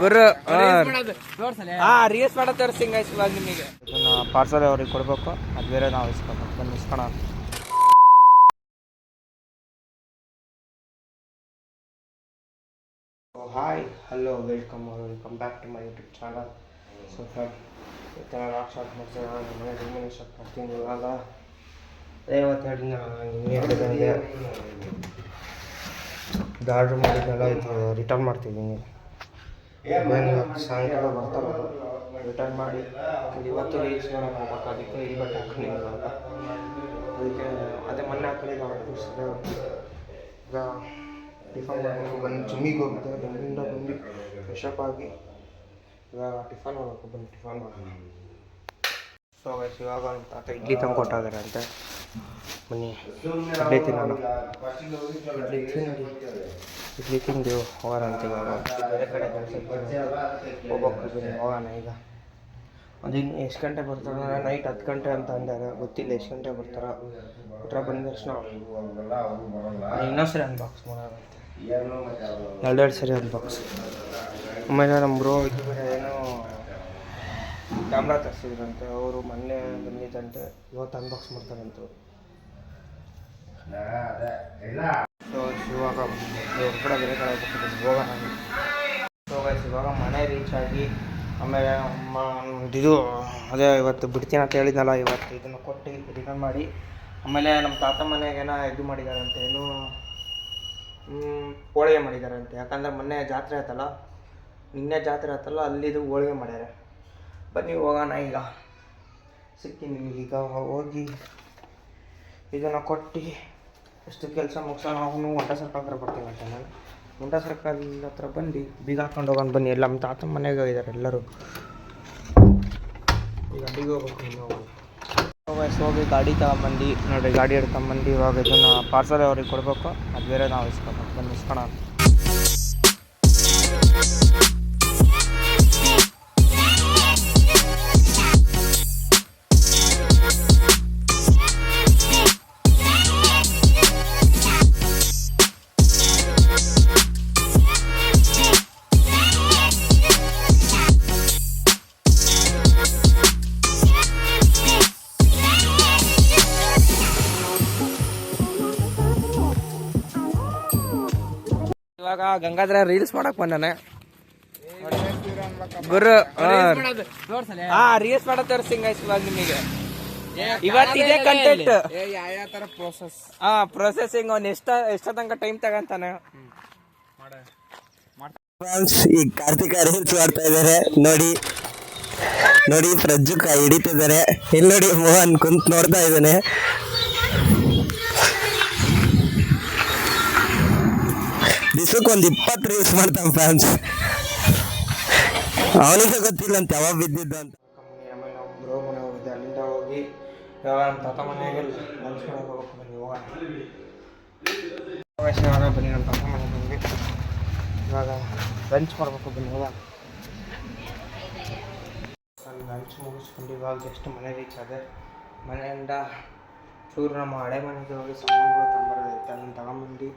ಗುರು ಹಾ ರೀಲ್ಸ್ ಮಾಡೋ ತೋರಿಸ್ತೀನಿ ಗೈಸ್ ಇವಾಗ ನಿಮಗೆ. ಪಾರ್ಸಲ್ ಅವ್ರಿಗೆ ಕೊಡ್ಬೇಕು ಅದು ಬೇರೆ ನಾವು ಇಸ್ಕೊಬೇಕು ಬನ್ನಿ ಇಸ್ಕೊಳ hi hello welcome welcome back to my YouTube channel so friend ಈ ಥರ ರಾಕ್ ಶಾಟ್ ಮಾಡ್ತೀನಿ ನಾನು ಮನೆ ಶಾಟ್ ಮಾಡ್ತೀನಿ ಇವಾಗ ಅದೇ ಇವತ್ತು ಹೇಳಿ ಬಂದೆ ಇದು ಆರ್ಡ್ರ್ ಮಾಡಿದ್ನೆಲ್ಲ ಇದು ರಿಟರ್ನ್ ಮಾಡ್ತಿದ್ದೀನಿ. ಇವತ್ತು ಸಾಯಂಕಾಲ ಬರ್ತಾರೆ ರಿಟರ್ನ್ ಮಾಡಿ. ಇವತ್ತು ರೀಲ್ಸ್ ಮಾಡೋಕೆ ಹೋಗ್ಬೇಕು ಅದಕ್ಕೆ ಈ ಬಟ್ಟೆ ಹಾಕೊಂಡಿಲ್ಲ ಅದಕ್ಕೆ ಅದೇ ಮೊನ್ನೆ ಸರಿ ಈಗ ಟಿಫನ್ ಮಾಡಬೇಕು ಬಂದು ಜಿಮ್ಮಿಗೆ ಹೋಗಿದ್ದೆ ಬೆಂಗಳೂರಿಂದ ಬಂದು ಫ್ರೆಶಪ್ ಆಗಿ ಇವಾಗ ಟಿಫನ್ ಮಾಡಬೇಕು, ಬಂದು ಟಿಫನ್ ಮಾಡಬೇಕು. ಸೊ ಇವಾಗ ನಮ್ಮ ತಾತ ಇಡ್ಲಿ ತಂದು ಕೊಟ್ಟಿದ್ದಾರೆ ಅಂತೆ. ಬನ್ನಿ, ಇಡ್ಲಿ ತಿನ್ನೋಣ. ಇಡ್ಲಿ ತಿಂದು ಇಡ್ಲಿ ತಿಂದು ಹೋಗೋಣ ಅಂತ ಇವಾಗ. ಬೇರೆ ಕಡೆ ಕೆಲಸಕ್ಕೆ ಹೋಗ್ಬೇಕು ಹೋಗೋಣ ಈಗ. ಅದು ಇನ್ನು ಎಷ್ಟು ಗಂಟೆ ಬರ್ತಾರೆ, ನೈಟ್ ಹತ್ತು ಗಂಟೆ ಅಂತ ಅಂದಾರೆ. ಗೊತ್ತಿಲ್ಲ ಎಷ್ಟು ಗಂಟೆ ಬರ್ತಾರೆ. ಬಿಟ್ರೆ ಬಂದ ತಕ್ಷಣ ಇನ್ನೊಂದು ಸರಿ ಅನ್ಬಾಕ್ಸ್ ಮಾಡೋಣ ಎರಡೆರಡು ಸರಿ ಅನ್ಬಾಕ್ಸ್ ಆಮೇಲೆ ನಮ್ಮ ಬ್ರೋ ಇದು ಬೇರೆ ಕ್ಯಾಮ್ರಾ ತರಿಸಿದ್ರಂತೆ ಅವರು ಮೊನ್ನೆ ಬಂದಿದ್ದಂತೆ ಇವತ್ತು ಅನ್ಬಾಕ್ಸ್ ಮಾಡ್ತಾರಂತೆ ಸೊ ಇವಾಗ ಹೊರಗಡೆ ಬೇರೆ ಕಡೆ ಹೋಗ್ಬೇಕು ಹೋಗೋಣ ಸೊ guys, ಇವಾಗ ಮನೆ ರೀಚ್ ಆಗಿ ಆಮೇಲೆ ನಮ್ಮ ಇದು ಅದೇ ಇವತ್ತು ಬಿಡ್ತೀನಿ ಅಂತ ಹೇಳಿದ್ನಲ್ಲ ಇವತ್ತು ಇದನ್ನು ಕೊಟ್ಟು ರಿಟರ್ನ್ ಮಾಡಿ. ಆಮೇಲೆ ನಮ್ಮ ತಾತ ಮನೆಗೇನ ಇದು ಮಾಡಿದಾರಂತೆ ಏನು ಹೋಳಿಗೆ ಮಾಡಿದಾರಂತೆ. ಯಾಕಂದ್ರೆ ಮೊನ್ನೆ ಜಾತ್ರೆ ಆಯ್ತಲ್ಲ ನಿನ್ನೆ ಜಾತ್ರೆ ಆಯ್ತಲ್ಲ ಅಲ್ಲಿದು ಹೋಳಿಗೆ ಮಾಡ್ಯಾರೆ. ಬನ್ನಿ, ಹೋಗೋಣ ಈಗ. ಸಿಕ್ಕಿ ಈಗ ಹೋಗಿ. ಇದನ್ನು ಕೊಟ್ಟು ಎಷ್ಟು ಕೆಲಸ ಮುಗಿಸೋಣ. ಅವನು ಹೊಂಟ ಸರ್ಕಲ್ ಹತ್ರ ಬರ್ತೀನಿ ಅಂತ ನಾನು. ಹೊಂಟ ಸರ್ಕಲ್ ಹತ್ರ ಬಂದು ಬೀಗ ಹಾಕೊಂಡು ಹೋಗೋಣ ಬನ್ನಿ. ಎಲ್ಲ ನಮ್ಮ ತಾತನ ಮನೆಗೆ ಹೋಗಿದ್ದಾರೆ ಎಲ್ಲರೂ. ಈಗ ಅಲ್ಲಿಗೆ ಹೋಗ್ಬೇಕು ಹೋಗಿ ಗಾಡಿ ತಗೊಂಬಂದು ನೋಡಿರಿ ಗಾಡಿ ಹಿಡ್ಕೊಂಬಂದು ಇವಾಗ ಇದನ್ನು ಪಾರ್ಸಲ್ ಅವ್ರಿಗೆ ಕೊಡಬೇಕು. ಅದು ಬೇರೆ ನಾವು ಇಸ್ಕೊಬೇಕು ಬಂದು ಇಸ್ಕೊಳ ಇವಾಗ ಗಂಗಾಧರ ರೀಲ್ಸ್ ಮಾಡಕ್ ಬಂದಾನೆ. ಗುರು ಹಾ. ರೀಲ್ಸ್ ಮಾಡೋ ತೋರಿಸ್ತೀನಿ ಗೈಸ್ ಇವಾಗ ನಿಮಗೆ. ಇವತ್ತಿದೆ ಕಂಟೆಂಟ್ ಯಾವ ತರ ಪ್ರೋಸೆಸ್ ಹಾ ಪ್ರೊಸೆಸಿಂಗ್ ಅವ್ನು ಎಷ್ಟ ಎಷ್ಟ ತನಕ ಟೈಮ್ ತಗಂತಾನೆ. ಈ ಈಗ ಕಾರ್ತಿಕ ರೀಲ್ಸ್ ಮಾಡ್ತಾ ಇದ್ದಾರೆ. ನೋಡಿ ನೋಡಿ ಪ್ರಜ್ಜು ಕೈ ಹಿಡಿತಿದ್ದಾರೆ. ಇಲ್ಲಿ ನೋಡಿ ಮೋಹನ್ ಕುಂತ್ ನೋಡ್ತಾ ಇದ್ದಾನೆ. ದಿವಸಕ್ಕೆ ಒಂದು ಇಪ್ಪತ್ತು ರೀಲ್ಸ್ ಮಾಡ್ತಾನೆ ಫ್ಯಾನ್ಸ್ ಅವನಿಗೆ ಗೊತ್ತಿಲ್ಲ ಅಂತ ಯಾವಾಗ ಬಿದ್ದಿದ್ದು ಅಂತ. ಆಮೇಲೆ ಬ್ರೋ ಮನೆ ಹೋಗಿದ್ದೆ ಅಲ್ಲಿಂದ ಹೋಗಿ ಇವಾಗ ನಮ್ಮ ತಾತ ಮನೆಗೆ ಲಂಚ್ ಬನ್ನಿ ಹೋಗೋಣ ಬನ್ನಿ ನಮ್ಮ ತಾತ ಮನೆಗೆ ಇವಾಗ ಲಂಚ್ ಮಾಡ್ಬೇಕು ಬನ್ನಿ ಹೋಗೋಣ. ನಾನು ಲಂಚ್ ಮುಗಿಸ್ಕೊಂಡು ಇವಾಗ ಜಸ್ಟ್ ಮನೆ ರೀಚ್ ಆದೆ. ಮನೆಯಿಂದ ಚೂರು ನಮ್ಮ ಹಳೆ ಮನೆಗೆ ಹೋಗಿ ಸಾಮಾನುಗಳು ತಂಬರೋದೈತೆ ಅದನ್ನು ತಗೊಂಬಂದು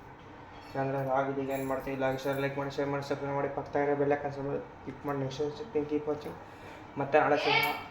ಅಂದರೆ ಆಗಿದೆ ಈಗ ಏನು ಮಾಡ್ತೀವಿ ಇಲ್ಲ ಶೇರ್ ಲೈಕ್ ಮಾಡಿ ಶೇರ್ ಮಾಡಿ ಸಬ್ಸ್ಕ್ರೈಬ್ ಮಾಡಿ ಪಕ್ಕ ಇರೋ ಬೆಲ್ಲ ಕನ್ಸಲ್ ಕ್ಲಿಕ್ ಮಾಡಿ ನೆಕ್ಸ್ಟ್ ಕೀಪ್ ವಾಚಿಂಗ್ ಮತ್ತೆ ಸಿಗೋಣ